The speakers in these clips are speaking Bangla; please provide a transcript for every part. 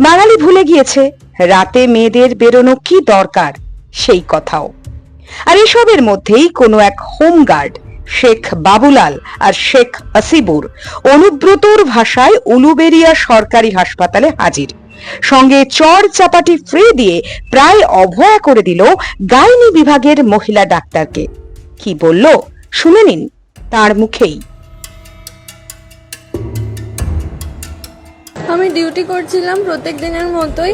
বাঙালি ভুলে গিয়েছে, রাতে মেয়েদের বেরোনো কি দরকার সেই কথাও। আর এসবের মধ্যেই কোনো এক হোমগার্ড, শেখ বাবুলাল আর শেখ আসিবুর অনুব্রতর ভাষায় উলুবেরিয়া সরকারি হাসপাতালে হাজির। সঙ্গে চর চাপাটি ফ্রি দিয়ে প্রায় অভয়া করে দিল গাইনি বিভাগের মহিলা ডাক্তারকে। কি বলল? শুনে নিন। তার মুখেই আমি ডিউটি করছিলাম প্রত্যেক দিনের মতোই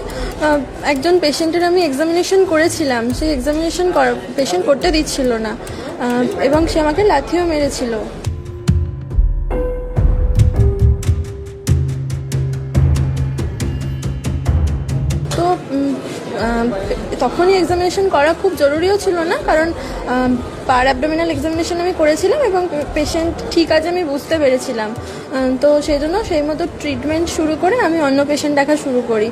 একজন পেশেন্টের আমি এক্সামিনেশন করেছিলাম। সেই এক্সামিনেশন পেশেন্ট করতে দিচ্ছিল না এবং সে আমাকে লাথিও মেরেছিল। তখনই এক্সামিনেশন করা খুব জরুরিও ছিল না, কারণ পার অ্যাবডোমিনাল এক্সামিনেশন আমি করেছিলাম এবং পেশেন্ট ঠিক আছে আমি বুঝতে পেরেছিলাম। তো সেই জন্য সেই মতো ট্রিটমেন্ট শুরু করে আমি অন্য পেশেন্ট দেখা শুরু করি।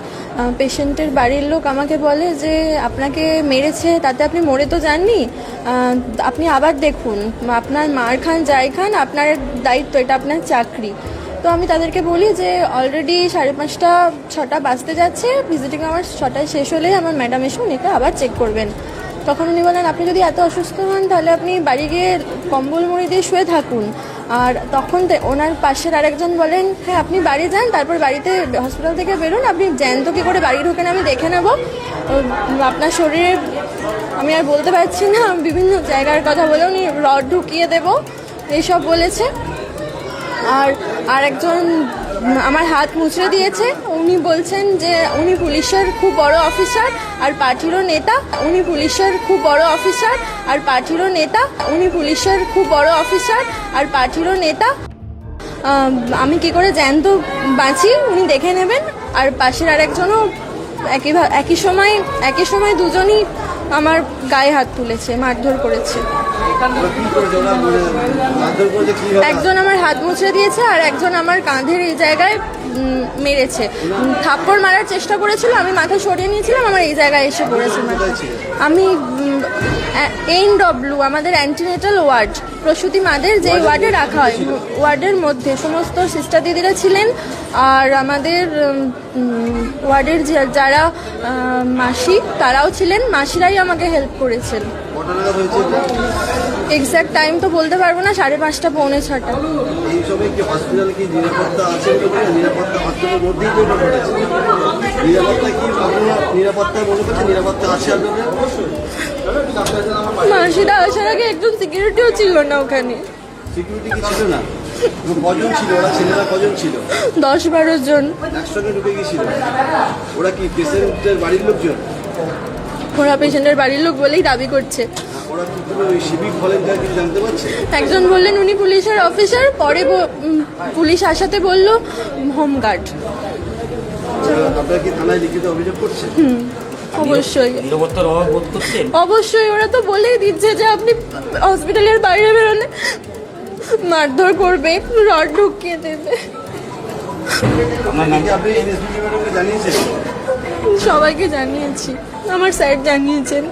পেশেন্টের বাড়ির লোক আমাকে বলে যে, আপনাকে মেরেছে, তাতে আপনি মরে তো যাননি। আপনি আবার দেখুন, আপনার মার খান যাই খান, আপনার দায়িত্ব, এটা আপনার চাকরি। তো আমি তাদেরকে বলি যে অলরেডি সাড়ে পাঁচটা, ছটা বাজতে যাচ্ছে। ভিজিটিং আমার ছটায় শেষ হলে আমার ম্যাডাম এসে উনিকে আবার চেক করবেন। তখন উনি বলেন, আপনি যদি এত অসুস্থ হন, তাহলে আপনি বাড়ি গিয়ে কম্বল মুড়ি দিয়ে শুয়ে থাকুন। আর তখন ওনার পাশের আরেকজন বলেন হ্যাঁ আপনি বাড়ি যান, তারপর বাড়িতে হসপিটাল থেকে বেরোন। আপনি জ্যান্ত কী করে বাড়ি ঢোকেন আমি দেখে নেব। আপনার শরীরে আমি আর বলতে পারছি না, বিভিন্ন জায়গার কথা বলে উনি রড ঢুকিয়ে দেবো। এইসব বলেছে। আর আরেকজন আমার হাত মুচড়ে দিয়েছে। উনি বলছেন যে উনি পুলিশের খুব বড় অফিসার আর পার্টিরও নেতা। উনি পুলিশের খুব বড় অফিসার আর পার্টিরও নেতা। উনি পুলিশের খুব বড় অফিসার আর পার্টিরও নেতা। আমি কি করে জ্যান্ত বাঁচি? উনি দেখে নেবেন। আর পাশের আরেকজনও একই একই সময় একই সময় দুজনই আমার গায়ে হাত তুলেছে, মারধর করেছে একজন আমার হাত মুছে দিয়েছে আর একজন আমার কাঁধের এই জায়গায় মেরেছে থাপ্পড় মারার চেষ্টা করেছিল, আমি মাথা সরিয়ে নিয়েছিলাম, আমার এই জায়গায় এসে পড়েছে? আমি এন ডব্লিউ আমাদের অ্যান্টিনেটাল ওয়ার্ড প্রসূতি মাদের যে ওয়ার্ডে রাখা হয় ওয়ার্ডের মধ্যে সমস্ত সিস্টার দিদিরা ছিলেন আর আমাদের ওয়ার্ডের যারা মাসি তারাও ছিলেন। মাসিরাই আমাকে হেল্প করেছেন। এক্স্যাক্ট টাইম তো বলতে পারব না সাড়ে পাঁচটা পৌনে ছটা। মাসিরা আসার আগে একজন সিকিউরিটিও ছিল না ওখানে। সিকিউরিটি কি ছিল না? কজন ছিল? ওরা ছেলেরা কজন ছিল? দশ বারো জন। একসঙ্গে ঢুকে গিয়েছিল ওরা কি পেশেন্টের বাড়ির লোকজন? ওরা পেশেন্টের বাড়ির লোক বলেই দাবি করছে। একজন বললেন উনি পুলিশের অফিসার পরে পুলিশ আসাতে বলল হোমগার্ড। আপনারা কি থানায় লিখিত অভিযোগ করছেন? অবশ্যই। অবশ্যই ওরা তো বলেই দিচ্ছে যে আপনি হসপিটালের বাইরে বেরোলে মারধর করবে রড ঢুকিয়ে দেবে। সবাইকে জানিয়েছি আমার স্যার জানিয়েছেন।